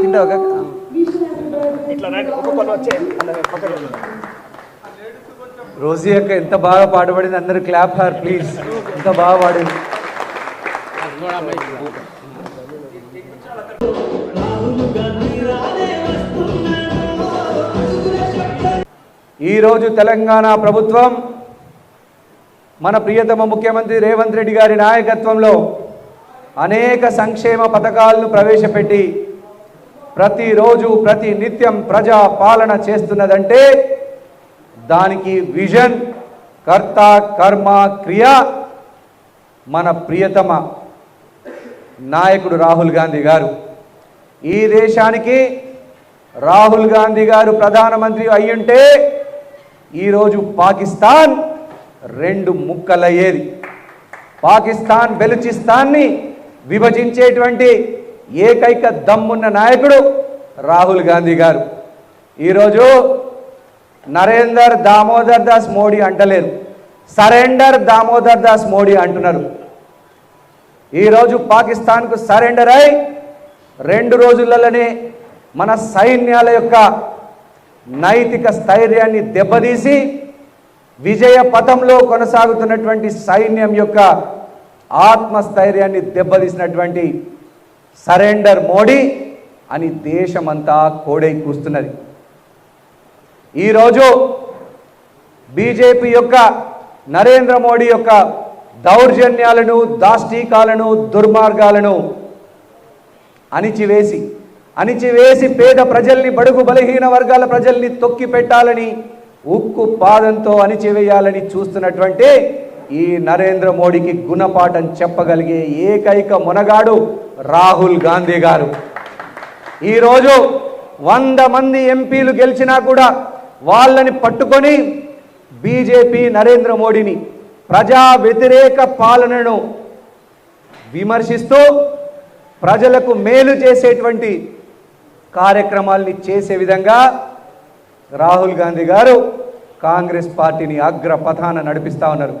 తింటావా కాక? Wish you happy birthday. Rosie అక్క ఎంత బాగా పాడబడింది అందరూ క్లాప్ హార్ ప్లీజ్ ఎంత బాగా పాడింది. ఈరోజు తెలంగాణ ప్రభుత్వం మన ప్రియతమ ముఖ్యమంత్రి రేవంత్ రెడ్డి గారి నాయకత్వంలో అనేక సంక్షేమ పథకాలను ప్రవేశపెట్టి ప్రతిరోజు ప్రతి నిత్యం ప్రజా పాలన చేస్తున్నదంటే దానికి విజన్ కర్త కర్మ క్రియ మన ప్రియతమ నాయకుడు రాహుల్ గాంధీ గారు. ఈ దేశానికి రాహుల్ గాంధీ గారు ప్రధానమంత్రి అయ్యుంటే ఈరోజు పాకిస్తాన్ రెండు ముక్కలయ్యేది. పాకిస్తాన్ బెలుచిస్తాన్ని విభజించేటువంటి ఏకైక దమ్మున్న నాయకుడు రాహుల్ గాంధీ గారు. ఈరోజు నరేందర్ దామోదర్ దాస్ మోడీ అంటలేరు. సరెండర్ దామోదర్ దాస్ మోడీ అంటున్నారు. ఈరోజు పాకిస్తాన్కు సరెండర్ అయి రెండు రోజులలోనే మన సైన్యాల యొక్క నైతిక స్థైర్యాన్ని దెబ్బతీసి విజయ పథంలో కొనసాగుతున్నటువంటి సైన్యం యొక్క ఆత్మస్థైర్యాన్ని దెబ్బతీసినటువంటి సరెండర్ మోడీ అని దేశమంతా కోడై కూస్తున్నది. ఈరోజు బీజేపీ యొక్క నరేంద్ర మోడీ యొక్క దౌర్జన్యాలను దాష్టీకాలను దుర్మార్గాలను అణిచివేసి అణిచివేసి పేద ప్రజల్ని బడుగు బలహీన వర్గాల ప్రజల్ని తొక్కి పెట్టాలని ఉక్కు పాదంతో అణిచివేయాలని చూస్తున్నటువంటి ఈ నరేంద్ర మోడీకి గుణపాఠం చెప్పగలిగే ఏకైక మునగాడు రాహుల్ గాంధీ గారు. ఈరోజు వంద మంది ఎంపీలు గెలిచినా కూడా వాళ్ళని పట్టుకొని బీజేపీ నరేంద్ర మోడీని ప్రజా వ్యతిరేక పాలనను విమర్శిస్తూ ప్రజలకు మేలు చేసేటువంటి కార్యక్రమాల్ని చేసే విధంగా రాహుల్ గాంధీ గారు కాంగ్రెస్ పార్టీని అగ్రపథాన నడిపిస్తా ఉన్నారు.